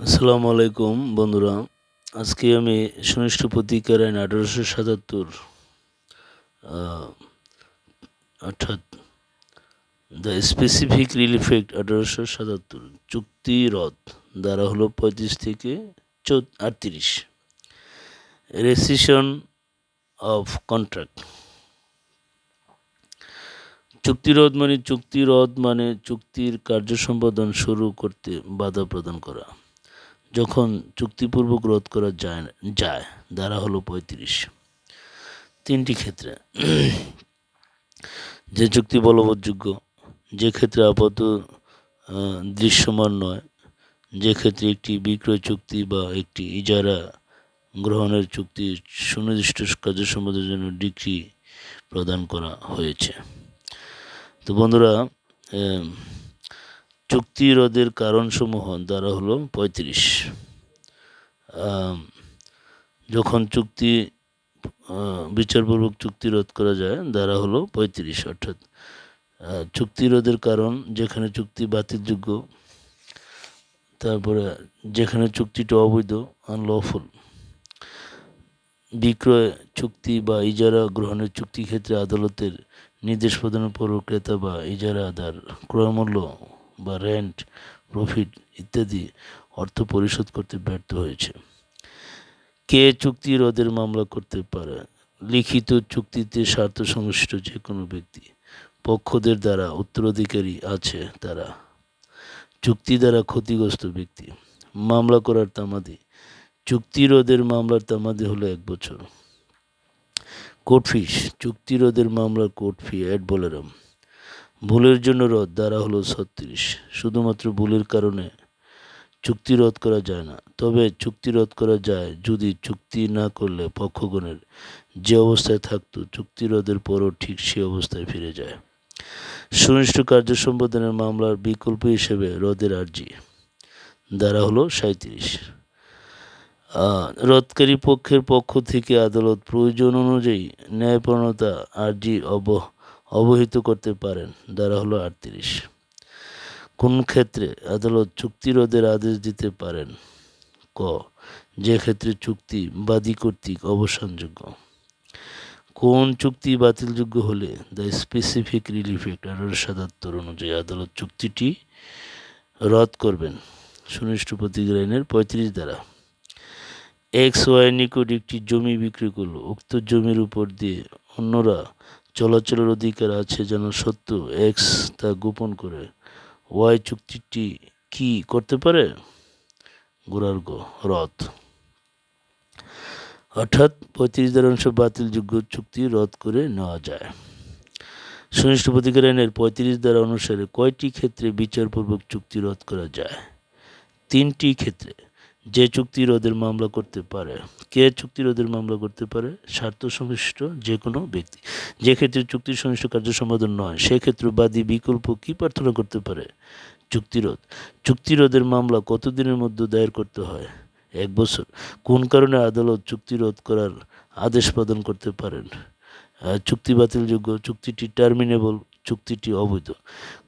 আসসালামু আলাইকুম, বন্ধুরা। আজকে আমি সুনিষ্ঠ প্রতিকার আইন আঠারোশো সাতাত্তর অর্থাৎ দ্য স্পেসিফিক রিলিফ অ্যাক্ট আঠারোশো সাতাত্তর, চুক্তি রদ, দ্বারা হলো পঁয়ত্রিশ থেকে চৌত, আটত্রিশ। রেসিশন অফ কন্ট্রাক্ট চুক্তিরোধ মানে চুক্তিরোধ মানে চুক্তির কার্য সম্পাদন শুরু করতে বাধা প্রদান করা। যখন চুক্তিপূর্বক রোধ করা যায় যায় দ্বারা হলো পঁয়ত্রিশ। তিনটি ক্ষেত্রে। যে চুক্তি বলবৎযোগ্য, যে ক্ষেত্রে আপাত দৃশ্যমান নয়, যে ক্ষেত্রে একটি বিক্রয় চুক্তি বা একটি ইজারা গ্রহণের চুক্তি সুনির্দিষ্ট কার্য সম্পাদনের জন্য ডিগ্রি প্রদান করা হয়েছে। তো বন্ধুরা চুক্তি রোধের কারণসমূহ, দ্বারা হলো পঁয়ত্রিশ। যখন চুক্তি বিচারপূর্বক চুক্তি রোধ করা যায়, দ্বারা হলো পঁয়ত্রিশ অর্থাৎ চুক্তি রোধের কারণ যেখানে চুক্তি বাতিলযোগ্য, তারপরে যেখানে চুক্তিটা অবৈধ আনলফুল বিক্রয় চুক্তি বা ইজারা গ্রহণের চুক্তি ক্ষেত্রে আদালতের নির্দেশ প্রদানের পর ক্রেতা বা ইজারাদার ক্রয়মূল্য বা রেন্ট প্রফিট ইত্যাদি অর্থ পরিশোধ করতে ব্যর্থ হয়েছে। কে চুক্তি রোধের মামলা করতে পারে? লিখিত চুক্তিতে স্বার্থ সংশ্লিষ্ট যে কোনো ব্যক্তি, পক্ষদের দ্বারা উত্তরাধিকারী আছে তারা। চুক্তি দ্বারা ক্ষতিগ্রস্ত ব্যক্তি, মামলা করার তামাদি। চুক্তি রোধের মামলার তামাদি হলো এক বছর। কোর্ট ফিস চুক্তি রোধের মামলার কোর্ট ফি অ্যাড বলেরাম। ভুলের জন্য রদ দ্বারা হলো ছত্রিশ। শুধুমাত্র ভুলের কারণে চুক্তি রদ করা যায় না। তবে চুক্তি রদ করা যায় যদি চুক্তি না করলে পক্ষগণের যে অবস্থায় থাকতো, চুক্তি রদের পরও ঠিক সে অবস্থায় ফিরে যায়। সুনিষ্ঠ কার্য সম্পাদনের মামলার বিকল্প হিসেবে রদের আর্জি দ্বারা হলো সাঁত্রিশ রদকারী পক্ষের পক্ষ থেকে আদালত প্রয়োজন অনুযায়ী ন্যায়পূর্ণতা আর্জি অব অবহিত করতে পারেন। দ্বারা হলো আটত্রিশ। কোন ক্ষেত্রে আদালত চুক্তি রোধের আদেশ দিতে পারেন? ক, যে ক্ষেত্রে চুক্তি বাদী কর্তৃক অবসানযোগ্য। কোন চুক্তি বাতিলযোগ্য হলে দ্য স্পেসিফিক রিলিফ অ্যাক্ট আঠারো সাতাত্তর অনুযায়ী আদালত চুক্তিটি রদ করবেন। সুনিষ্ট প্রতিক্রিয়া আইনের পঁয়ত্রিশ দ্বারা। এক্স ওয়াই নিকট একটি জমি বিক্রি করল। উক্ত জমির উপর দিয়ে অন্যরা চলাচলের অধিকার আছে যেন সত্য। এক্স তা গোপন করে। ওয়াই চুক্তিটি কি করতে পারে? গোড়ার গো রদ অর্থাৎ পঁয়ত্রিশ দ্বারাংশ বাতিলযোগ্য চুক্তি রদ করে নেওয়া যায়। সুনিষ্ঠ প্রতিকার আইনের পঁয়ত্রিশ দ্বারা অনুসারে কয়টি ক্ষেত্রে বিচারপূর্বক চুক্তি রদ করা যায়? তিনটি ক্ষেত্রে। যে চুক্তি রোধের মামলা করতে পারে, কে চুক্তি রোধের মামলা করতে পারে? স্বার্থ সংশ্লিষ্ট যে কোনো ব্যক্তি। যে ক্ষেত্রে চুক্তি সংশ্লিষ্ট কার্য সম্পাদন নয় সেক্ষেত্রে বাদী বিকল্প কি প্রার্থনা করতে পারে? চুক্তিরোধ। চুক্তিরোধের মামলা কতদিনের মধ্যে দায়ের করতে হয়? এক বছর। কোন কারণে আদালত চুক্তিরোধ করার আদেশ প্রদান করতে পারেন? চুক্তি বাতিলযোগ্য, চুক্তিটি টার্মিনেবল চুক্তিটি অবৈধ।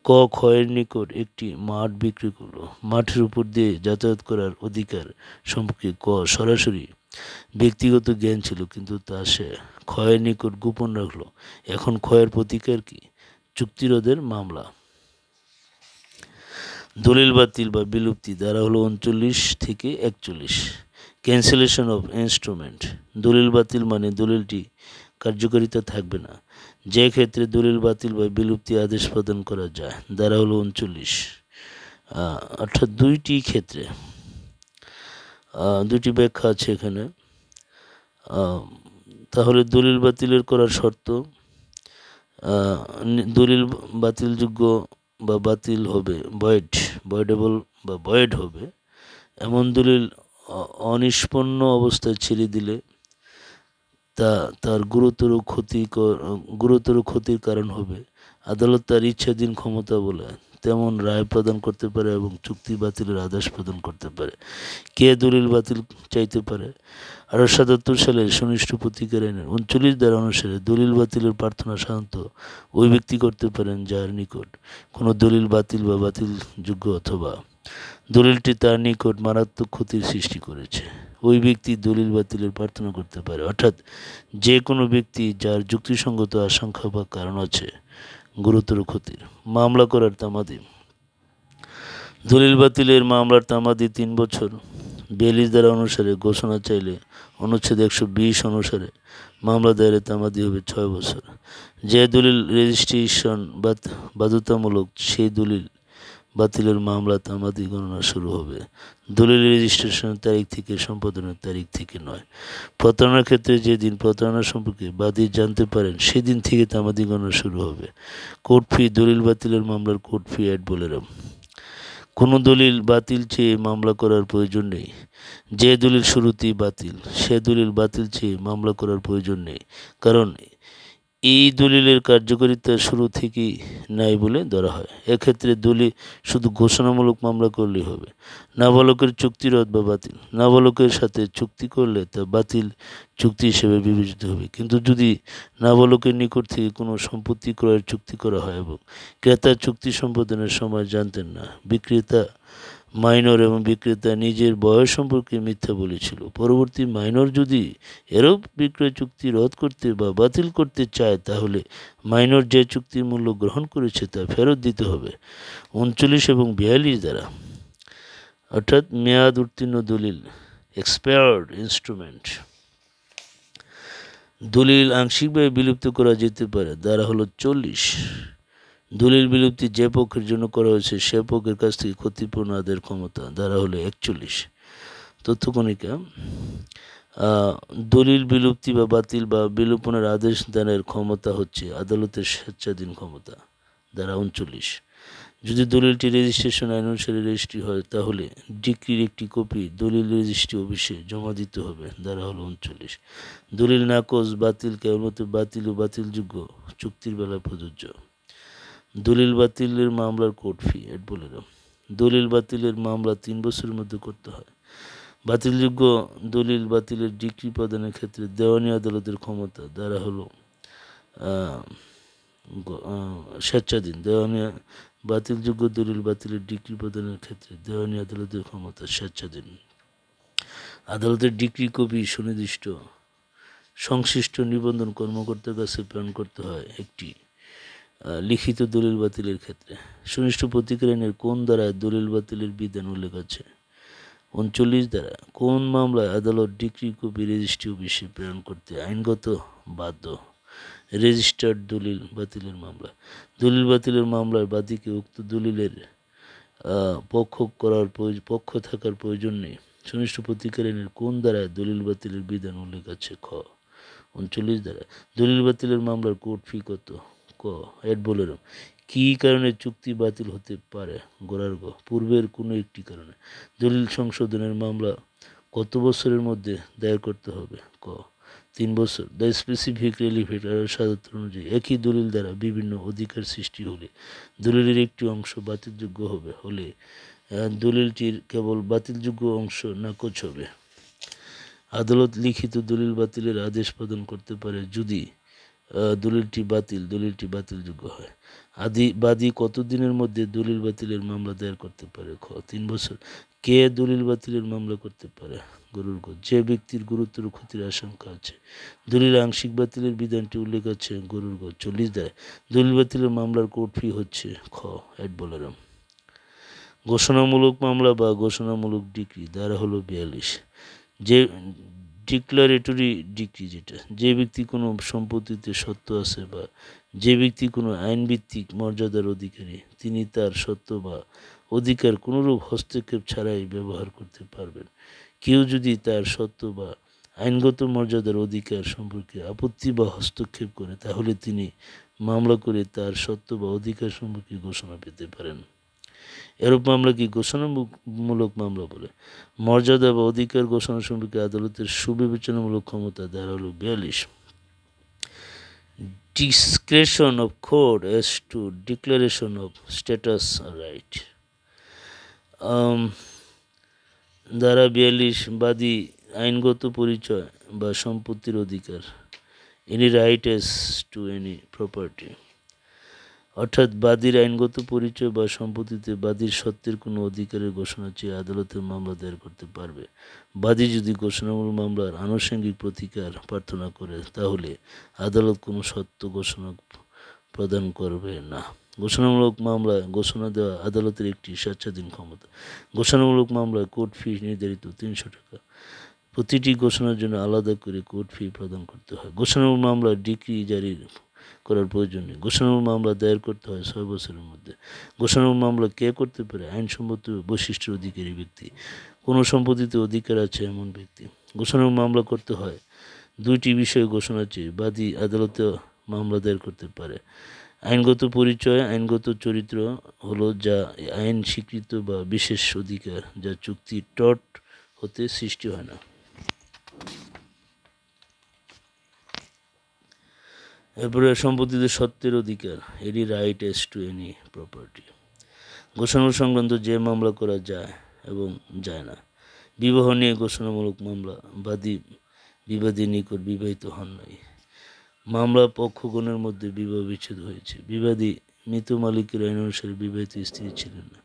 ক ক্ষয়ের নিকট একটি মাঠ বিক্রি করল। মাঠের উপর দিয়ে যাতায়াত করার অধিকার সম্পর্কে ক সরাসরি ব্যক্তিগত জ্ঞান ছিল, কিন্তু তা সে ক্ষয়ের নিকট গোপন রাখল। এখন ক্ষয়ের প্রতিকার কি? চুক্তিরোধের মামলা। দলিল, বাতিল বা বিলুপ্তি দ্বারা হলো উনচল্লিশ থেকে একচল্লিশ। Cancellation of instrument. দলিল, বাতিল মানে দলিলটি কার্যকারিতা থাকবে না। যে ক্ষেত্রে দলিল, বাতিল বা বিলুপ্তি আদেশ প্রদান করা যায়। দ্বারা হলো উনচল্লিশ অর্থাৎ দুইটি ক্ষেত্রে দুটি ব্যাখ্যা আছে এখানে। তাহলে দলিল, বাতিলের করার শর্ত দলিল, বাতিলযোগ্য বা বাতিল হবে বয়েড বয়েডেবল বা বয়েড হবে। এমন দলিল অনিষ্পন্ন অবস্থায় ছেড়ে দিলে তা তার গুরুতর ক্ষতি গুরুতর ক্ষতির কারণ হবে। আদালত তার ইচ্ছাধীন ক্ষমতা বলে তেমন রায় প্রদান করতে পারে এবং চুক্তি বাতিলের আদেশ প্রদান করতে পারে। কে দলিল বাতিল চাইতে পারে? আঠারোশো সাতাত্তর সালে সুনিষ্ঠ প্রতিকার আইনের উনচল্লিশ দ্বারা অনুসারে দলিল বাতিলের প্রার্থনা সাধারণত ওই ব্যক্তি করতে পারেন যার নিকট কোনো দলিল বাতিল বা বাতিলযোগ্য অথবা দলিলটি তার নিকট মারাত্মক ক্ষতির সৃষ্টি করেছে। ওই ব্যক্তি দলিল বাতিলের প্রার্থনা করতে পারে। অর্থাৎ যে কোনো ব্যক্তি যার যুক্তিসঙ্গত আশঙ্কা বা কারণ আছে, গুরুতর ক্ষতির। মামলা করার তামাদি। দলিল বাতিলের মামলার তামাদি তিন বছর। বেলিশ দ্বারা অনুসারে ঘোষণা চাইলে অনুচ্ছেদ একশো বিশ অনুসারে মামলা দায়ের তামাদি হবে ছয় বছর। যে দলিল রেজিস্ট্রেশন বাধ্যতামূলক সেই দলিল বাতিলের মামলা তামাদি গণনা শুরু হবে। দলিল রেজিস্ট্রেশনের তারিখ থেকে, সম্পাদনের তারিখ থেকে নয়। প্রতারণার ক্ষেত্রে যেদিন প্রতারণা সম্পর্কে বাদী জানতে পারেন, সেদিন থেকে তামাদি গণনা শুরু হবে। কোর্ট ফি, দলিল বাতিলের মামলার কোর্ট ফি অ্যাড বলে কোনো দলিল বাতিল চেয়ে মামলা করার প্রয়োজন নেই। যে দলিল শুরুতেই বাতিল, সে দলিল বাতিল চেয়ে মামলা করার প্রয়োজন নেই। কারণ এই দলিলের কার্যকারিতা শুরু থেকেই নাই বলে ধরা হয়। এক্ষেত্রে দলিল শুধু ঘোষণামূলক মামলা করলেই হবে। নাবালকের চুক্তি রদ বা বাতিল। নাবালকের সাথে চুক্তি করলে তা বাতিল চুক্তি হিসেবে বিবেচিত হবে। কিন্তু যদি নাবালকের নিকট থেকে কোনো সম্পত্তি ক্রয়ের চুক্তি করা হয় এবং ক্রেতা চুক্তি সম্পাদনের সময় জানতেন না, বিক্রেতা মাইনর এবং বিক্রেতা নিজের বয়স সম্পর্কে মিথ্যা বলেছিল। পরবর্তী মাইনর যদি এরও বিক্রয় চুক্তি রদ করতে বা বাতিল করতে চায়, তাহলে মাইনর যে চুক্তির মূল্য গ্রহণ করেছে তা ফেরত দিতে হবে। উনচল্লিশ এবং বিয়াল্লিশ দ্বারা। অর্থাৎ মেয়াদ উত্তীর্ণ দলিল এক্সপায়ার্ড ইনস্ট্রুমেন্ট দলিল আংশিকভাবে বিলুপ্ত করা যেতে পারে, দ্বারা হলো চল্লিশ। দলিল বিলুপ্তি যে পক্ষের জন্য করা হয়েছে, সে পক্ষের কাছ থেকে ক্ষতিপূর্ণ আদের ক্ষমতা দ্বারা হলো একচল্লিশ। তথ্যকণিকা দলিল বিলুপ্তি বা বাতিল বা বিলোপনের আদেশ দানের ক্ষমতা হচ্ছে আদালতের স্বেচ্ছাধীন ক্ষমতা দ্বারা উনচল্লিশ। যদি দলিলটি রেজিস্ট্রেশন আইন অনুসারে রেজিস্ট্রি হয়, তাহলে ডিক্রির একটি কপি দলিল রেজিস্ট্রি অফিসে জমা দিতে হবে দ্বারা হলো উনচল্লিশ। দলিল নাকচ বাতিল কেবলমাত্র বাতিল ও বাতিলযোগ্য চুক্তির বেলা প্রযোজ্য। দলিল বাতিলের মামলার কোর্ট ফি এড বলে দাও। দলিল বাতিলের মামলা তিন বছরের মধ্যে করতে হয়। বাতিলযোগ্য দলিল বাতিলের ডিগ্রি প্রদানের ক্ষেত্রে দেওয়ানি আদালতের ক্ষমতা দ্বারা হলো স্বেচ্ছাধীন। দেওয়ানি, বাতিলযোগ্য দলিল বাতিলের ডিগ্রি প্রদানের ক্ষেত্রে দেওয়ানি আদালতের ক্ষমতা স্বেচ্ছাধীন। আদালতের ডিগ্রি কপি সুনির্দিষ্ট সংশ্লিষ্ট নিবন্ধন কর্মকর্তার কাছে প্রেরণ করতে হয় একটি লিখিত দলিল বাতিলের ক্ষেত্রে। সুনিষ্ঠ প্রতিক্রিয়া আইনের কোন দ্বারা দলিল বাতিলের বিধান উল্লেখ আছে? উনচল্লিশ দ্বারা, কোন মামলায় আদালত ডিগ্রি কপি রেজিস্ট্রি অফিসে প্রেরণ করতে আইনগত বাধ্য? রেজিস্টার্ড দলিল বাতিলের মামলা। দলিল বাতিলের মামলার বাদীকে উক্ত দলিলের পক্ষ করার পক্ষ থাকার প্রয়োজন নেই। সুনিষ্ঠ প্রতিক্রিয়া কোন দ্বারা দলিল বাতিলের বিধান উল্লেখ আছে? খ। উনচল্লিশ দ্বারা, দলিল বাতিলের মামলার কোর্ট ফি কত? ক এড বলেরম কী কারণে চুক্তি বাতিল হতে পারে গোড়ার গ পূর্বের কোনো একটি কারণে। দলিল সংশোধনের মামলা কত বছরের মধ্যে দায়ের করতে হবে? ক। তিন বছর। দ্য স্পেসিফিক রেলিভেট সাধারণ অনুযায়ী একই দলিল দ্বারা বিভিন্ন অধিকার সৃষ্টি হলে দলিলের একটি অংশ বাতিলযোগ্য হবে। হলে দলিলটির কেবল বাতিলযোগ্য অংশ নাকচ হবে। আদালত লিখিত দলিল বাতিলের আদেশ প্রদান করতে পারে যদি দলিলটি বাতিল, দলিলটি বাতিলযোগ্য হয়। আদি বাদী কতদিনের মধ্যে দলিল বাতিলের মামলা দায়ের করতে পারে? খ, তিন বছর। কে দলিল বাতিলের মামলা করতে পারে? গরুর গো যে ব্যক্তির গুরুতর ক্ষতির আশঙ্কা আছে। দলিল আংশিক বাতিলের বিধানটি উল্লেখ আছে, গরুর গো চল্লিশ দেয়। দলিল বাতিলের মামলার কোর্ট ফি হচ্ছে, খ অ্যাড বলেরাম। ঘোষণামূলক মামলা বা ঘোষণামূলক ডিগ্রি দ্বারা হলো বিয়াল্লিশ। যে ডিক্লারেটরি ডিগ্রি যেটা, যে ব্যক্তি কোনো সম্পত্তিতে সত্য আছে বা যে ব্যক্তি কোনো আইনভিত্তিক মর্যাদার অধিকারী, তিনি তার সত্য বা অধিকার কোনোরূপ হস্তক্ষেপ ছাড়াই ব্যবহার করতে পারবেন। কেউ যদি তার সত্য বা আইনগত মর্যাদার অধিকার সম্পর্কে আপত্তি বা হস্তক্ষেপ করে, তাহলে তিনি মামলা করে তার সত্য বা অধিকার সম্পর্কে ঘোষণা পেতে পারেন। এরূপ মামলাকে ঘোষণামূলক মামলা বলে? মর্যাদা বা অধিকার ঘোষণা সম্পর্কে আদালতের সুবিবেচনামূলক ক্ষমতা হলো বিয়াল্লিশ। Discretion of court as to declaration of status right দ্বারা বিয়াল্লিশ, বাদী আইনগত পরিচয় বা সম্পত্তির অধিকার। Any right as to any property অর্থাৎ বাদীর আইনগত পরিচয় বা সম্পত্তিতে বাদীর সত্ত্বের কোনো অধিকারের ঘোষণা চেয়ে আদালতের মামলা দায়ের করতে পারবে। বাদী যদি ঘোষণামূলক মামলার আনুষঙ্গিক প্রতিকার প্রার্থনা করে, তাহলে আদালত কোনো সত্য ঘোষণা প্রদান করবে না। ঘোষণামূলক মামলায় ঘোষণা দেওয়া আদালতের একটি স্বেচ্ছাধীন ক্ষমতা। ঘোষণামূলক মামলায় কোর্ট ফি নির্ধারিত তিনশো টাকা। প্রতিটি ঘোষণার জন্য আলাদা করে কোর্ট ফি প্রদান করতে হয়। ঘোষণামূলক মামলায় ডিগ্রি জারি করার প্রয়োজন নেই। ঘোষণামূলক মামলা দায়ের করতে হয় ছয় বছরের মধ্যে। ঘোষণামূলক মামলা কে করতে পারে? আইনসম্মত বৈশিষ্ট্য অধিকারী ব্যক্তি। কোনো সম্পত্তিতে অধিকার আছে এমন ব্যক্তি। ঘোষণামূলক মামলা করতে হয়। দুইটি বিষয়ে ঘোষণা চেয়ে বাদী আদালতে মামলা দায়ের করতে পারে। আইনগত পরিচয়, আইনগত চরিত্র হলো যা আইন স্বীকৃত বা বিশেষ অধিকার, যা চুক্তি টট হতে সৃষ্টি হয় না। এরপরে সম্পত্তিতে সত্ত্বের অধিকার any right as to any property ঘোষণা সংক্রান্ত যে মামলা করা যায় এবং যায় না, বিবাহ নিয়ে ঘোষণামূলক মামলা, বাদী বিবাদী নিকট বিবাহিত হন নাই। মামলা পক্ষগণের মধ্যে বিবাহ বিচ্ছেদ হয়েছে। বিবাদী মৃত মালিকের আইন অনুসারে বিবাহিত স্ত্রী ছিলেন না।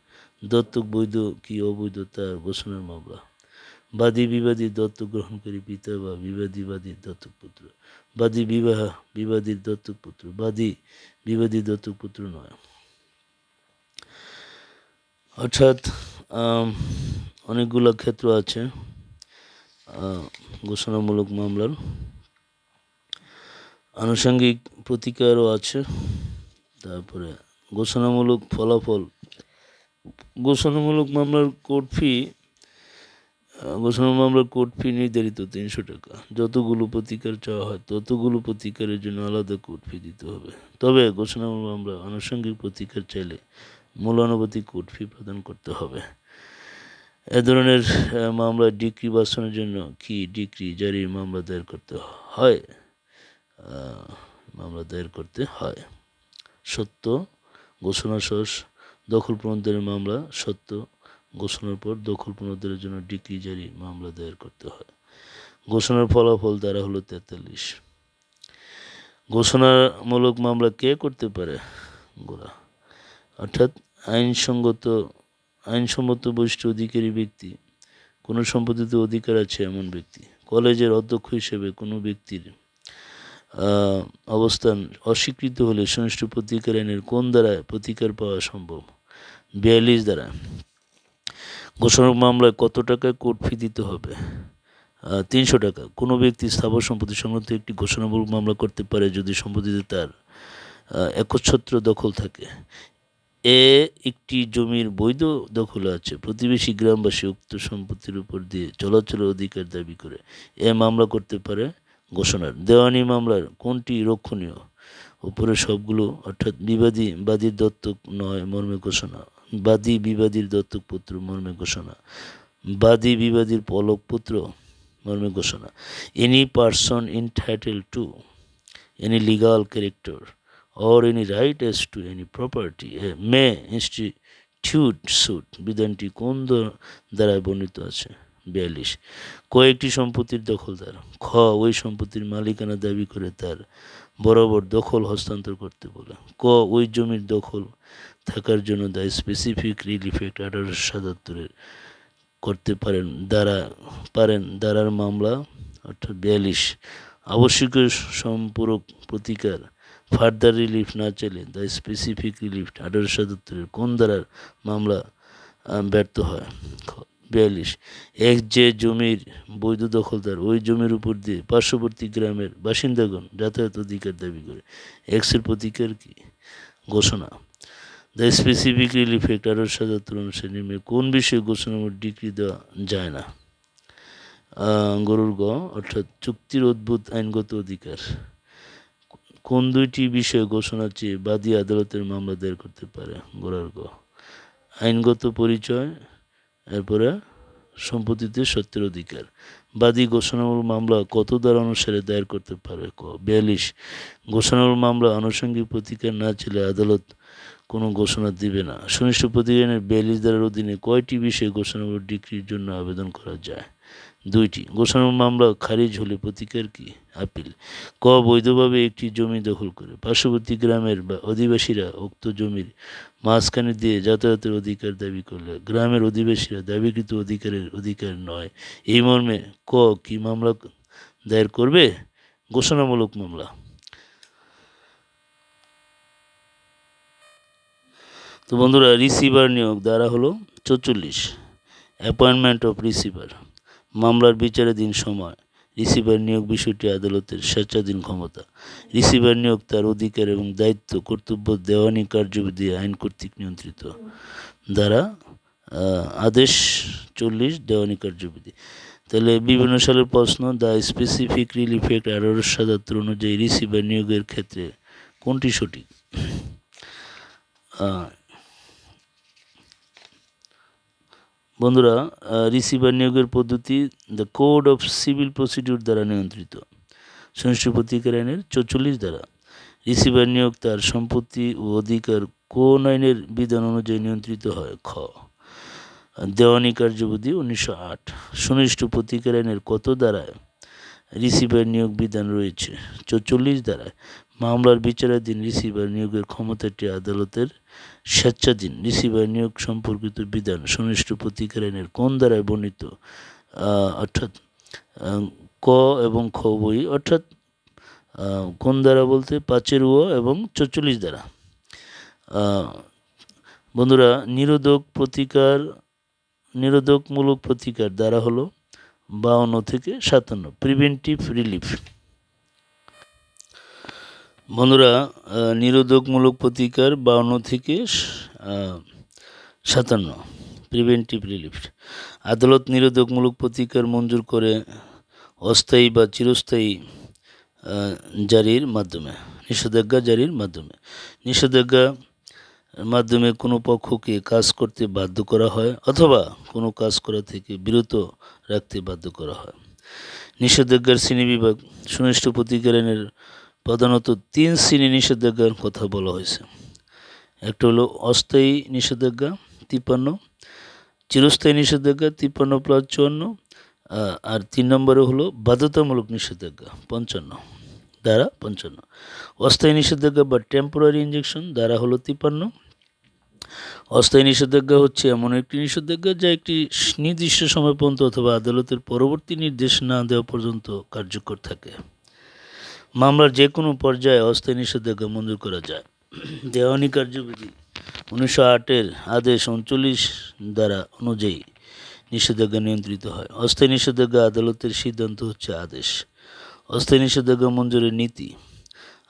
দত্তক বৈধ কি অবৈধ তার ঘোষণার মামলা। বাদী বিবাদী দত্তক গ্রহণকারী পিতা বা বিবাদী বাদীর দত্তক পুত্র। বাদী বিবাহ বিবাদীর দত্তক পুত্র বাদী বিবাদী দত্তক পুত্র নয় অর্থাৎ অনেকগুলো ক্ষেত্র আছে ঘোষণামূলক মামলার। আনুষঙ্গিক প্রতিকারও আছে, তারপরে ঘোষণামূলক ফলাফল। ঘোষণামূলক মামলার কোর্ট ফি ঘোষণা মামলার কোর্ট ফি নির্ধারিত তিনশো টাকা। যতগুলো প্রতিকার চাওয়া হয় ততগুলো প্রতিকারের জন্য আলাদা কোর্ট ফি দিতে হবে। তবে ঘোষণা মামলা আনুষঙ্গিক প্রতিকার চাইলে মূলানুপাতিক কোর্ট ফি প্রদান করতে হবে। এ ধরনের আহ, মামলায় ডিগ্রি বাস্তবায়নের জন্য কি ডিগ্রি জারি মামলা দায়ের করতে হয়? মামলা দায়ের করতে হয়। সত্য ঘোষণা শেষ দখল পুনরুদ্ধারের মামলা সত্য ঘোষণার পর দখল পুনরুদ্ধারের জন্য ডিগ্রি জারি মামলা দায়ের করতে হয়। ঘোষণার ফলাফল দ্বারা হলো তেতাল্লিশ। ঘোষণামূলক মামলা কে করতে পারে? গোড়া অর্থাৎ আইনসঙ্গত, আইনসম্মত বৈশিষ্ট্য অধিকারী ব্যক্তি। কোনো সম্পত্তিতে অধিকার আছে এমন ব্যক্তি। কলেজের অধ্যক্ষ হিসেবে কোনো ব্যক্তির অবস্থান অস্বীকৃত হলে সুনিষ্ঠ প্রতিকার আইনের কোন দ্বারা প্রতিকার পাওয়া সম্ভব? বিয়াল্লিশ দ্বারা। ঘোষণা মামলায় কত টাকায় কোর্ট ফি দিতে হবে? তিনশো টাকা। কোনো ব্যক্তি স্থাবর সম্পত্তি সংক্রান্ত একটি ঘোষণামূলক মামলা করতে পারে যদি সম্পত্তিতে তার একচ্ছত্র দখল থাকে। এ একটি জমির বৈধ দখল আছে। প্রতিবেশী গ্রামবাসী উক্ত সম্পত্তির উপর দিয়ে চলাচলের অধিকার দাবি করে। এ মামলা করতে পারে ঘোষণার। দেওয়ানি মামলার কোনটি রক্ষণীয়? উপরে সবগুলো অর্থাৎ বিবাদী বাদীর দত্তক নয় মর্মে ঘোষণা। বাদী বিবাদীর দত্তক পুত্র মর্মে ঘোষণা। বাদী বিবাদীর পলক পুত্র মর্মে ঘোষণা। Any person entitled to any legal character or any right as to any property may institute suit বিধানটি কোন দ্বারায় বর্ণিত আছে? বিয়াল্লিশ। কয়েকটি সম্পত্তির দখলদার। খ, ওই সম্পত্তির মালিকানা দাবি করে তার বরাবর দখল হস্তান্তর করতে বলে। ক, ওই জমির দখল থাকার জন্য দ্য স্পেসিফিক রিলিফ অ্যাক্ট আঠারোশো সাতাত্তরের করতে পারেন, দ্বারা পারেন, দ্বারার মামলা অর্থাৎ বিয়াল্লিশ। আবশ্যকীয় সম্পূরক প্রতিকার ফার্দার রিলিফ না চাইলে দ্য স্পেসিফিক রিলিফ আঠারোশো সাতাত্তরের কোন দ্বারার মামলা ব্যর্থ হয়? বিয়াল্লিশ। এক যে জমির বৈধ দখলদার ওই জমির উপর দিয়ে পার্শ্ববর্তী গ্রামের বাসিন্দাগণ যাতায়াত অধিকার দাবি করে। এক্সের প্রতিকার কি? ঘোষণা। দ্য স্পেসিফিক রিলিফ অ্যাক্ট আঠারোশো সাতাত্তর অনুসারে নিম্নে কোন বিষয়ে ঘোষণামূলক ডিগ্রি দেওয়া যায় না? গরুর গ, অর্থাৎ চুক্তির অদ্ভুত আইনগত অধিকার। কোন দুইটি বিষয়ে ঘোষণা চেয়ে বাদী আদালতের মামলা দায়ের করতে পারে? গোড়ার গ। আইনগত পরিচয়, এরপরে সম্পত্তিতে সত্যের অধিকার। বাদী ঘোষণামূলক মামলা কত দ্বারা অনুসারে দায়ের করতে পারে? ক, বিয়াল্লিশ। ঘোষণামূলক মামলা আনুষঙ্গিক প্রতিকার না ছিল আদালত কোনো ঘোষণা দিবে না। সুনিষ্ঠ প্রতিকারের বিয়াল্লিশ দ্বারের অধীনে কয়টি বিষয়ে ঘোষণামূলক ডিগ্রির জন্য আবেদন করা যায়? দুইটি ঘোষণার মামলা খারিজ হলে প্রতিকার কি? আপিল, ক, বৈধভাবে একটি জমি দখল করে। পার্শ্ববর্তী গ্রামের বা অধিবাসীরা উক্ত জমির মাঝখানে দিয়ে যাতায়াতের অধিকার দাবি করলে। গ্রামের অধিবাসীরা দাবিকৃত অধিকারের অধিকার নয়। এই মর্মে ক, কি মামলা দায়ের করবে? ঘোষণামূলক মামলা। তো বন্ধুরা রিসিভার নিয়োগ দ্বারা হলো চৌচল্লিশ। অ্যাপয়েন্টমেন্ট অফ রিসিভার মামলার বিচারাধীন সময় রিসিভার নিয়োগ বিষয়টি আদালতের স্বেচ্ছাধীন ক্ষমতা। রিসিভার নিয়োগ তার অধিকার এবং দায়িত্ব, কর্তব্য, দেওয়ানি কার্যবিধি, আইন কর্তৃক নিয়ন্ত্রিত দ্বারা আদেশ চল্লিশ, দেওয়ানি কার্যবিধি। তাহলে বিভিন্ন সালের প্রশ্ন, দ্য স্পেসিফিক রিলিফ অ্যাক্ট আঠারোশো সাতাত্তর অনুযায়ী রিসিভার নিয়োগের ক্ষেত্রে কোনটি সঠিক? বন্ধুরা রিসিভার নিয়োগের পদ্ধতি the code of civil procedure দ্বারা নিয়ন্ত্রিত। সুনিশ্চিত প্রতিকার আইনের চৌচল্লিশ দ্বারা। রিসিভার নিয়োগ তার সম্পত্তি ও অধিকার কোন আইনের বিধান অনুযায়ী নিয়ন্ত্রিত হয়? খ। দেওয়ানি কার্যবিধি উনিশশো আট। সুনিষ্ঠ প্রতিকার আইনের কত দ্বারায় রিসিভার নিয়োগ বিধান রয়েছে? চৌচল্লিশ দ্বারায়। মামলার বিচারাধীন রিসিভার নিয়োগের ক্ষমতাটি আদালতের স্বেচ্ছাধীন রিসিভার নিয়োগ সম্পর্কিত বিধান সুনিষ্ঠ প্রতিকার কোন দ্বারায় বর্ণিত? অর্থাৎ ক এবং খ বই, অর্থাৎ কোন দ্বারা বলতে? পাঁচের ও এবং চল্লিশ দ্বারা। বন্ধুরা, নিরোধক প্রতিকার, নিরোধকমূলক প্রতিকার দ্বারা হলো বাউন্ন থেকে সাতান্ন, প্রিভেন্টিভ রিলিফ। বন্ধুরা নিরোধকমূলক প্রতিকার বাউন্ন থেকে সাতান্ন প্রিভেন্টিভ রিলিফ আদালত নিরোধকমূলক প্রতিকার মঞ্জুর করে অস্থায়ী বা চিরস্থায়ী জারির মাধ্যমে, নিষেধাজ্ঞা জারির মাধ্যমে। নিষেধাজ্ঞা মাধ্যমে কোনো পক্ষকে কাজ করতে বাধ্য করা হয় অথবা কোনো কাজ করা থেকে বিরত রাখতে বাধ্য করা হয়। নিষেধাজ্ঞার শ্রেণীবিভাগ সুনিষ্ঠ প্রতিকার আইনের প্রধানত তিন শ্রেণি নিষেধাজ্ঞার কথা বলা হয়েছে। একটা হলো অস্থায়ী নিষেধাজ্ঞা, তিপ্পান্ন। চিরস্থায়ী নিষেধাজ্ঞা, তিপ্পান্ন প্লাস চুয়ান্ন। আর তিন নম্বরে হলো বাধ্যতামূলক নিষেধাজ্ঞা, পঞ্চান্ন। দ্বারা পঞ্চান্ন। অস্থায়ী নিষেধাজ্ঞা বা টেম্পোরারি ইঞ্জেকশন দ্বারা হলো তিপ্পান্ন। অস্থায়ী নিষেধাজ্ঞা হচ্ছে এমন একটি নিষেধাজ্ঞা যা একটি নির্দিষ্ট সময় পর্যন্ত অথবা আদালতের পরবর্তী নির্দেশ না দেওয়া পর্যন্ত কার্যকর থাকে। মামলার যে কোনো পর্যায়ে অস্থায়ী নিষেধাজ্ঞা মঞ্জুর করা যায়। দেওয়ানি কার্যবিধি উনিশশো আটের আদেশ উনচল্লিশ দ্বারা অনুযায়ী নিষেধাজ্ঞা নিয়ন্ত্রিত হয়। অস্থায়ী নিষেধাজ্ঞা আদালতের সিদ্ধান্ত হচ্ছে আদেশ। অস্থায়ী নিষেধাজ্ঞা মঞ্জুরের নীতি,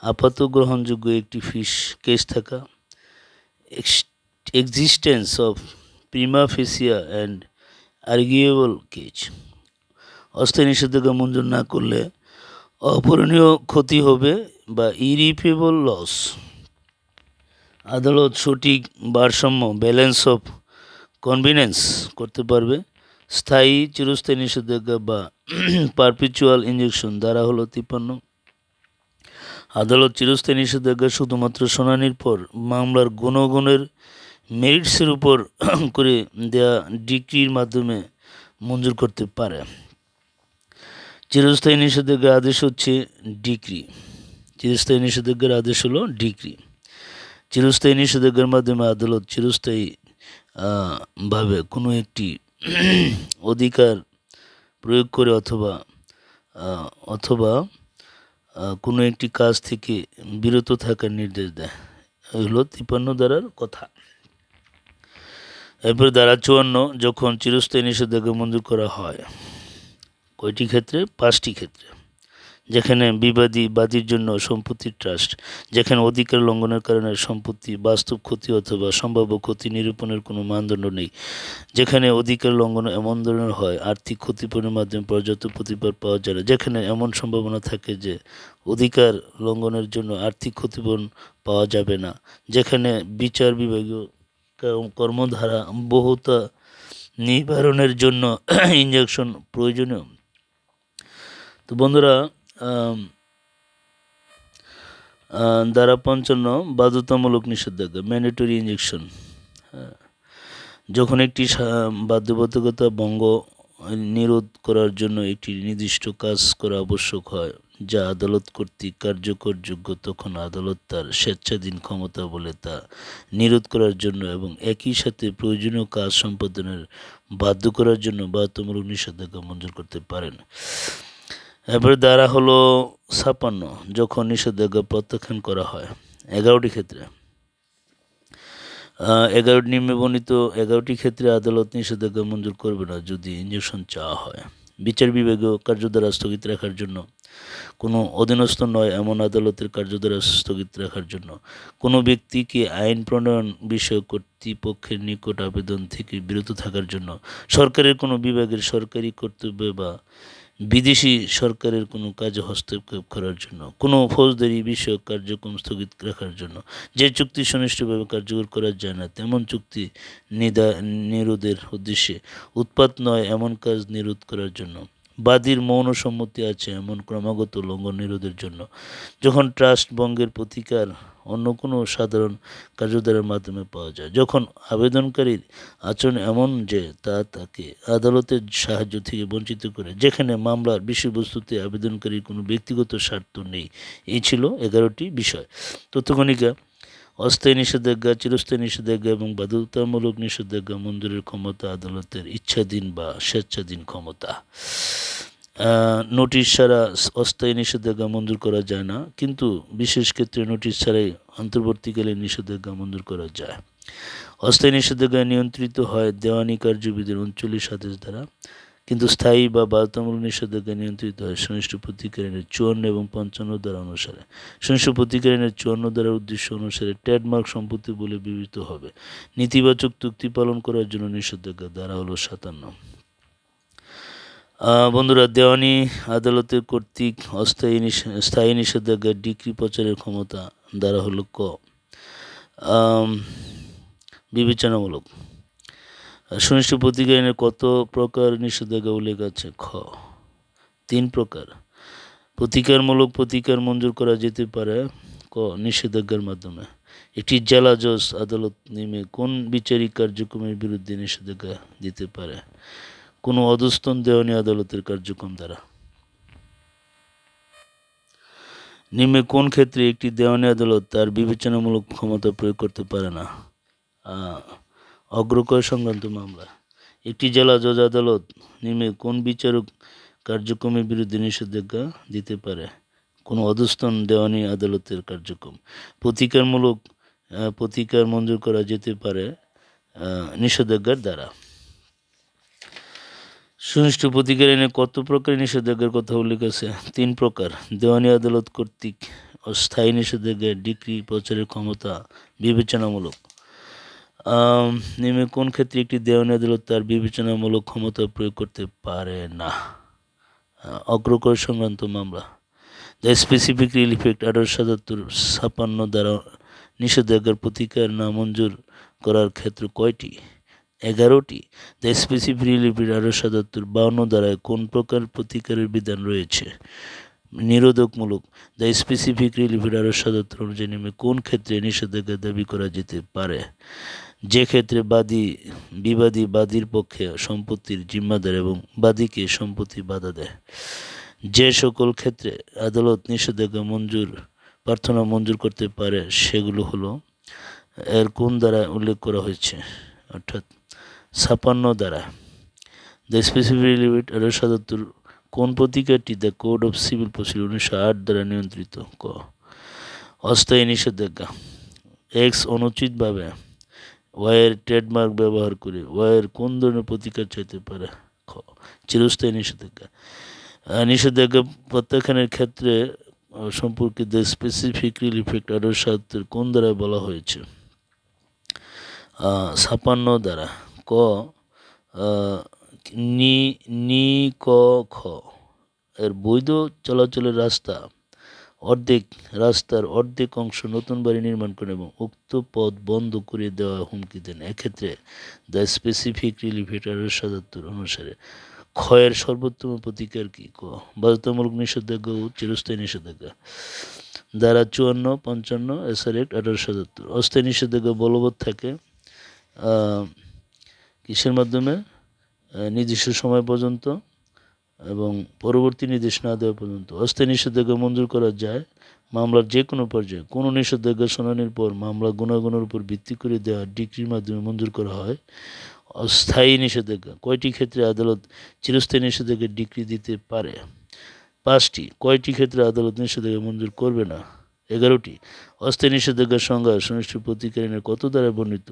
আপাত গ্রহণযোগ্য একটি ফিস কেস থাকা existence of prima facie and arguable case অস্থায়ী নিষেধাজ্ঞা মঞ্জুর না করলে অপূরণীয় ক্ষতি হবে বা ইরিপেবল লস আদালত সঠিক ভারসাম্য ব্যালেন্স অফ কনভিনেন্স করতে পারবে। স্থায়ী চিরস্থায়ী নিষেধাজ্ঞা বা পারপিচুয়াল ইঞ্জেকশন দ্বারা হলো তিপ্পান্ন। আদালত চিরস্থায়ী নিষেধাজ্ঞা শুধুমাত্র শুনানির পর মামলার গুণগুণের মেরিটসের উপর করে দেয়া ডিক্রির মাধ্যমে মঞ্জুর করতে পারে। চিরস্থায়ী নিষেধাজ্ঞার আদেশ হচ্ছে ডিক্রি। চিরস্থায়ী নিষেধাজ্ঞার আদেশ হলো ডিক্রি। চিরস্থায়ী নিষেধাজ্ঞার মাধ্যমে আদালত চিরস্থায়ী ভাবে কোনো একটি অধিকার প্রয়োগ করে অথবা অথবা কোনো একটি কাজ থেকে বিরত থাকার নির্দেশ দেয়। হলো তিপ্পান্ন দ্বারার কথা। এরপর দ্বারা চুয়ান্ন, যখন চিরস্থায়ী নিষেধাজ্ঞা মঞ্জুর করা হয় কয়টি ক্ষেত্রে? পাঁচটি ক্ষেত্রে। যেখানে বিবাদী বাদীর জন্য সম্পত্তির ট্রাস্ট যেখানে অধিকার লঙ্ঘনের কারণে সম্পত্তি বাস্তব ক্ষতি অথবা সম্ভাব্য ক্ষতি নিরূপণের কোনো মানদণ্ড নেই। যেখানে অধিকার লঙ্ঘন এমন ধরনের হয়, আর্থিক ক্ষতিপূরণের মাধ্যমে পর্যাপ্ত প্রতিবাদ পাওয়া যায় না। যেখানে এমন সম্ভাবনা থাকে যে অধিকার লঙ্ঘনের জন্য আর্থিক ক্ষতিপূরণ পাওয়া যাবে না। যেখানে বিচার বিভাগীয় কর্মধারা বহুতা নিবারণের জন্য ইঞ্জেকশন প্রয়োজনীয়। তো বন্ধুরা দ্বারা পঞ্চান্ন, বাধ্যতামূলক নিষেধাজ্ঞা ম্যান্ডেটরি ইঞ্জেকশন যখন একটি বাধ্যবাধকতা ভঙ্গ নিরোধ করার জন্য একটি নির্দিষ্ট কাজ করা আবশ্যক হয়, যা আদালত কর্তৃক কার্যকরযোগ্য তখন আদালত তার স্বেচ্ছাধীন ক্ষমতা বলে তা নিরোধ করার জন্য এবং একই সাথে প্রয়োজনীয় কাজ সম্পাদনের বাধ্য করার জন্য বাধ্যতামূলক নিষেধাজ্ঞা মঞ্জুর করতে পারেন। এবারে দ্বারা হলো ছাপান্ন যখন নিষেধাজ্ঞা প্রত্যাখ্যান করা হয়, এগারোটি ক্ষেত্রে। এগারোটি নিম্নে বর্ণিত এগারোটি ক্ষেত্রে আদালত নিষেধাজ্ঞা মঞ্জুর করবে না যদি ইঞ্জেকশন চাওয়া হয়। বিচার বিভাগীয় কার্যধারা স্থগিত রাখার জন্য, কোনো অধীনস্থ নয় এমন আদালতের কার্যধারা স্থগিত রাখার জন্য। কোনো ব্যক্তিকে আইন প্রণয়ন বিষয়ক কর্তৃপক্ষের নিকট আবেদন থেকে বিরত থাকার জন্য, সরকারের কোনো বিভাগের সরকারি কর্তব্য বা বিদেশি সরকারের কোনো কাজে হস্তক্ষেপ করার জন্য, কোনো ফৌজদারি বিষয়ক কার্যক্রম স্থগিত রাখার জন্য, যে চুক্তি সুনিষ্ঠভাবে কার্যকর করা যায় না, তেমন চুক্তি নিদা, নিরোধের উদ্দেশ্যে উৎপাত নয় এমন কাজ নিরোধ করার জন্য। বাদীর মৌন সম্মতি আছে এমন ক্রমাগত লঙ্ঘন নিরোধের জন্য। যখন ট্রাস্ট বঙ্গের প্রতিকার অন্য কোনো সাধারণ কার্যধারার মাধ্যমে পাওয়া যায়। যখন আবেদনকারীর আচরণ এমন যে তা তাকে আদালতের সাহায্য থেকে বঞ্চিত করে, যেখানে মামলার বিষয়বস্তুতে আবেদনকারীর কোনো ব্যক্তিগত স্বার্থ নেই, এই ছিল এগারোটি বিষয়। তথ্যকণিকা অস্থায়ী নিষেধাজ্ঞা, চিরস্থায়ী নিষেধাজ্ঞা এবং বাধ্যতামূলক নিষেধাজ্ঞা মঞ্জুরের ক্ষমতা আদালতের ইচ্ছাধীন বা স্বেচ্ছাধীন ক্ষমতা। নোটিশ ছাড়া অস্থায়ী নিষেধাজ্ঞা মঞ্জুর করা যায় না, কিন্তু বিশেষ ক্ষেত্রে নোটিশ ছাড়াই অন্তর্বর্তীকালীন নিষেধাজ্ঞা মঞ্জুর করা যায়। অস্থায়ী নিষেধাজ্ঞা নিয়ন্ত্রিত হয় দেওয়ানি কার্যবিধির উনচল্লিশ আদেশ দ্বারা, কিন্তু স্থায়ী বা বাধ্যতামূলক নিষেধাজ্ঞা নিয়ন্ত্রিত হয় সুনিষ্ঠ প্রতিকারীনের চুয়ান্ন এবং পঞ্চান্ন দ্বারা অনুসারে। সুনিষ্ঠ প্রতিকারীনের চুয়ান্ন দ্বারা উদ্দেশ্য অনুসারে ট্রেডমার্ক সম্পত্তি বলে বিবেচিত হবে। নেতিবাচক চুক্তি পালন করার জন্য নিষেধাজ্ঞা দ্বারা হলো সাতান্ন। বন্ধুরা, দেওয়ানি আদালতের কর্তৃক অস্থায়ী স্থায়ী নিষেধাজ্ঞা ডিগ্রি প্রচারের ক্ষমতা দ্বারা হলো ক। বিবেচনামূলক। সুনিশ্চিত প্রতিজ্ঞা আইনের কত প্রকার নিষেধাজ্ঞা উল্লেখ আছে? খ। তিন প্রকার। প্রতিকারমূলক প্রতিকার মঞ্জুর করা যেতে পারে ক, নিষেধাজ্ঞার মাধ্যমে। একটি জেলা জজ আদালত নেমে কোন বিচারিক কার্যক্রমের বিরুদ্ধে নিষেধাজ্ঞা দিতে পারে? কোনো অধস্তন দেওয়ানি আদালতের কার্যক্রম দ্বারা। নিম্নে কোন ক্ষেত্রে একটি দেওয়ানি আদালত তার বিবেচনামূলক ক্ষমতা প্রয়োগ করতে পারে না? অগ্রকর সংক্রান্ত মামলা। একটি জেলা জজ আদালত নিম্নে কোন বিচারক কার্যক্রমের বিরুদ্ধে নিষেধাজ্ঞা দিতে পারে? কোনো অধস্তন দেওয়ানি আদালতের কার্যক্রম। প্রতিকারমূলক প্রতিকার মঞ্জুর করা যেতে পারে নিষেধাজ্ঞার দ্বারা। সুনিষ্ঠ প্রতিকার এনে কত প্রকার নিষেধাজ্ঞার কথা উল্লেখ আছে? তিন প্রকার। দেওয়ানি আদালত কর্তৃক অস্থায়ী নিষেধাজ্ঞা, ডিগ্রি, প্রচারের ক্ষমতা বিবেচনামূলক। নিম্নে কোন ক্ষেত্রে একটি দেওয়ানি আদালত তার বিবেচনামূলক ক্ষমতা প্রয়োগ করতে পারে না? অগ্রকর সংক্রান্ত মামলা। দ্য স্পেসিফিক রিলিফ অ্যাক্ট আঠারোশো সাতাত্তর ছাপান্ন দ্বারা নিষেধাজ্ঞার প্রতিকার নামঞ্জুর করার ক্ষেত্র কয়টি? এগারোটি। দ্য স্পেসিফিক রিলিফ আঠারোশো সাতাত্তর বাউন্ন দ্বারায় কোন প্রকার প্রতিকারের বিধান রয়েছে? নিরোধকমূলক। দ্য স্পেসিফিক রিলিফ আঠারোশো সাতাত্তর অনুযায়ী নেমে কোন ক্ষেত্রে নিষেধাজ্ঞা দাবি করা যেতে পারে? যে ক্ষেত্রে বাদী, বিবাদী বাদীর পক্ষে সম্পত্তির জিম্মাদার এবং বাদীকে সম্পত্তি বাধা দেয়। যে সকল ক্ষেত্রে আদালত নিষেধাজ্ঞা মঞ্জুর, প্রার্থনা মঞ্জুর করতে পারে, সেগুলো হলো, এর কোন দ্বারা উল্লেখ করা হয়েছে? অর্থাৎ ছাপান্ন দ্বারা। দ্য স্পেসিফিক লিমিট আঠারোশো সাতাত্তর। কোন প্রতিকারটি the code of civil procedure উনিশশো আট দ্বারা নিয়ন্ত্রিত? ক। অস্থায়ী নিষেধাজ্ঞা। এক্স অনুচিতভাবে ওয়াইয়ের ট্রেডমার্ক ব্যবহার করে ওয়াইয়ের কোন ধরনের প্রতিকার চাইতে পারে? খ। চিরস্থায়ী নিষেধাজ্ঞা। নিষেধাজ্ঞা প্রত্যাখ্যানের ক্ষেত্রে সম্পর্কে দ্য স্পেসিফিক রিলিফ অ্যাক্ট আঠারোশো কোন দ্বারা বলা হয়েছে? ছাপান্ন দ্বারা। ক নি নি, ক, খ। এর বৈধ চলাচলের রাস্তা। অর্ধেক রাস্তার অর্ধেক অংশ নতুন বাড়ি নির্মাণ করেন এবং উক্ত পথ বন্ধ করে দেওয়া হুমকি দেন। এক্ষেত্রে দ্য স্পেসিফিক রিলিফ আঠারোশো সাতাত্তর অনুসারে ক্ষয়ের সর্বোত্তম প্রতিকার কি? ক, বাধ্যতামূলক নিষেধাজ্ঞা ও চিরস্থায়ী নিষেধাজ্ঞা। দ্বারা চুয়ান্ন, পঞ্চান্ন এসআর এক আঠারোশো সাতাত্তর। অস্থায়ী নিষেধাজ্ঞা বলবৎ থাকে কিসের মাধ্যমে? নির্দিষ্ট সময় পর্যন্ত এবং পরবর্তী নির্দেশ না দেওয়া পর্যন্ত। অস্থায়ী নিষেধাজ্ঞা মঞ্জুর করা যায় মামলার যে কোনো পর্যায়ে। কোনো নিষেধাজ্ঞা শুনানির পর মামলা গুণাগুণের উপর ভিত্তি করে দেওয়া ডিগ্রির মাধ্যমে মঞ্জুর করা হয়। অস্থায়ী নিষেধাজ্ঞা। কয়টি ক্ষেত্রে আদালত চিরস্থায়ী নিষেধাজ্ঞার ডিগ্রি দিতে পারে? পাঁচটি। কয়টি ক্ষেত্রে আদালত নিষেধাজ্ঞা মঞ্জুর করবে না? এগারোটি। অস্থায়ী নিষেধাজ্ঞার সংজ্ঞা সুনিশ্চিত প্রতিকারীনের কত দ্বারা বর্ণিত?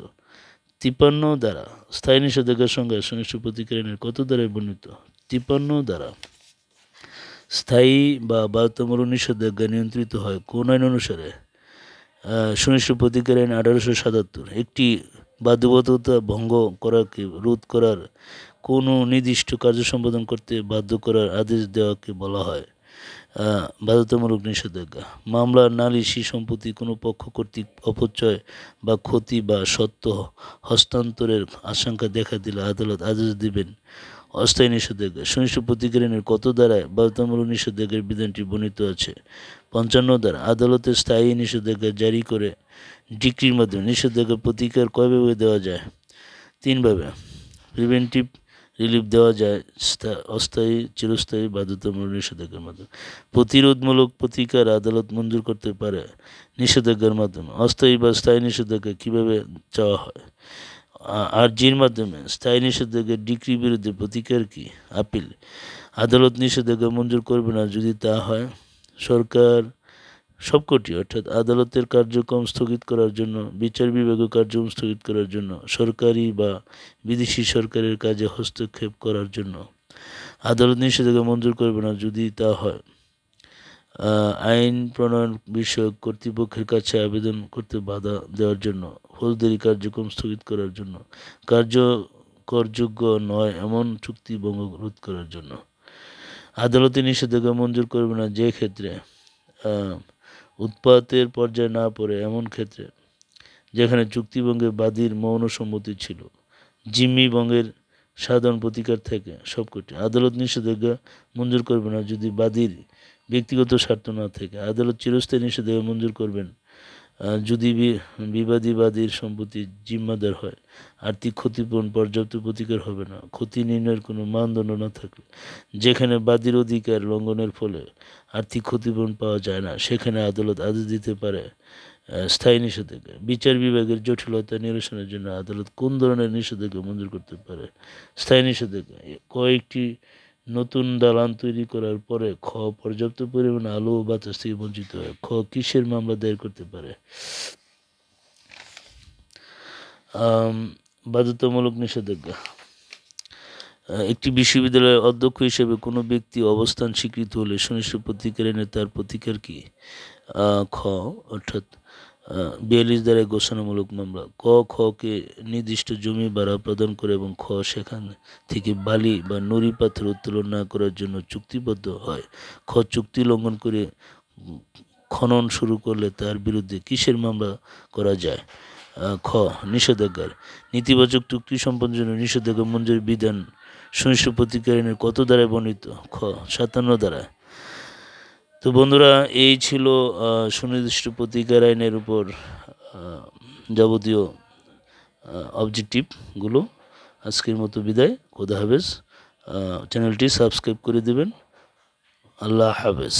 তিপ্পান্ন দ্বারা স্থায়ী নিষেধাজ্ঞার সংজ্ঞা সুনিশ্চিত প্রতিকারীনের কত দ্বারা বর্ণিত? তিপান্ন দ্বারা। স্থায়ী বা বাধ্যতামূলক নিষেধাজ্ঞা নিয়ন্ত্রিত হয় কোন আইন অনুসারে? আহ, সুনিশ্চিত প্রতিকার আইন আঠারোশো সাতাত্তর। একটি বাধ্যবাধকতা ভঙ্গ করাকে রোধ করার কোনো নির্দিষ্ট কার্য সম্পাদন করতে বাধ্য করার আদেশ দেওয়াকে বলা হয়। বাধ্যতামূলক নিষেধাজ্ঞা। মামলার নালিশি সম্পত্তি কোনো পক্ষ কর্তৃক অপচয় বা ক্ষতি বা সত্য হস্তান্তরের আশঙ্কা দেখা দিলে আদালত আদেশ দিবেন। অস্থায়ী নিষেধাজ্ঞা। সুনিশ্চিত প্রতিকারণের কত দ্বারায় বাধ্যতামূলক নিষেধাজ্ঞার বিধানটি বর্ণিত আছে? পঞ্চান্ন দ্বারা। আদালতের স্থায়ী নিষেধাজ্ঞা জারি করে ডিক্রির মাধ্যমে নিষেধাজ্ঞা প্রতিকার কয়ভাবে দেওয়া যায়? তিনভাবে প্রিভেন্টিভ রিলিফ দেওয়া যায়, স্থা- অস্থায়ী, চিরস্থায়ী বাধ্যতামূলক নিষেধাজ্ঞার মাধ্যমে। প্রতিরোধমূলক প্রতিকার আদালত মঞ্জুর করতে পারে নিষেধাজ্ঞার মাধ্যমে। অস্থায়ী বা স্থায়ী নিষেধাজ্ঞা কীভাবে চাওয়া হয়? আর্জির মাধ্যমে স্থায়ী নিষেধাজ্ঞার ডিগ্রি বিরুদ্ধে প্রতিকার কি? আপিল। আদালত নিষেধাজ্ঞা মঞ্জুর করবে না যদি তা হয়। সরকার সবকটি, অর্থাৎ আদালতের কার্যক্রম স্থগিত করার জন্য, বিচার বিভাগীয় কার্যক্রম স্থগিত করার জন্য, সরকারি বা বিদেশি সরকারের কাজে হস্তক্ষেপ করার জন্য। আদালত নিষেধাজ্ঞা মঞ্জুর করবে না যদি তা হয়। আইন প্রণয়ন বিষয়ক কর্তৃপক্ষের কাছে আবেদন করতে বাধা দেওয়ার জন্য ফৌজদারি কার্যক্রম স্থগিত করার জন্য, কার্যকরযোগ্য নয় এমন চুক্তি ভঙ্গ রোধ করার জন্য। আদালতে নিষেধাজ্ঞা মঞ্জুর করবে না যে ক্ষেত্রে উৎপাতের পর্যায়ে না পড়ে এমন ক্ষেত্রে যেখানে চুক্তিভঙ্গে বাদীর মৌন সম্মতি ছিল, জিম্মি বঙ্গের সাধারণ প্রতিকার থেকে সবকটি। আদালত নিষেধাজ্ঞা মঞ্জুর করবে না যদি বাদীর ব্যক্তিগত স্বার্থ না থাকে। আদালত চিরস্থায়ী নিষেধাজ্ঞা মঞ্জুর করবেন যদি বি- বিবাদী সম্পত্তি জিম্মাদার হয় আর্থিক ক্ষতিপূরণ পর্যাপ্ত প্রতিকার হবে না, ক্ষতি নির্ণয়ের কোনো মানদণ্ড না থাকলে, যেখানে বাদীর অধিকার লঙ্ঘনের ফলে আর্থিক ক্ষতিপূরণ পাওয়া যায় না, সেখানে আদালত আদেশ দিতে পারে স্থায়ী নিষেধাজ্ঞা। বিচার বিভাগের জটিলতা নিরসনের জন্য আদালত কোন ধরনের নিষেধাজ্ঞা মঞ্জুর করতে পারে? স্থায়ী নিষেধাজ্ঞা কয়েকটি নতুন দালান তৈরি করার পরে খ, পর্যাপ্ত পরিমাণে আলো ও বাতাস থেকে বঞ্চিত হয়। খ, কিসের মামলা দায়ের করতে পারে? বাধ্যতামূলক নিষেধাজ্ঞা। একটি বিশ্ববিদ্যালয়ের অধ্যক্ষ হিসেবে কোনো ব্যক্তি অবস্থান স্বীকৃত হলে সুনিশ্চিত প্রতিকার এনে তার প্রতিকার কি? খ, অর্থাৎ বিয়াল্লিশ দ্বারা ঘোষণামূলক মামলা। ক, খ কে নির্দিষ্ট জমি ভাড়া প্রদান করে এবং খ, সেখান থেকে বালি বা নুড়ি পাথর উত্তোলন না করার জন্য চুক্তিবদ্ধ হয়। খ, চুক্তি লঙ্ঘন করে খনন শুরু করলে তার বিরুদ্ধে কিসের মামলা করা যায়? খ, নিষেধাজ্ঞার। নেতিবাচক চুক্তি সম্পন্ন জন্য নিষেধাজ্ঞা মঞ্জুর বিধান সুনিশ্চিত প্রতিকারণের কত দ্বারায় বর্ণিত? খ, সাতান্ন দ্বারা। তো বন্ধুরা, এই ছিল সুনির্দিষ্ট প্রতিকার আইনের উপর যাবতীয় অবজেক্টিভগুলো আজকের মতো বিদায়। খোদা হাফেজ। চ্যানেলটি সাবস্ক্রাইব করে দেবেন। আল্লাহ হাফেজ।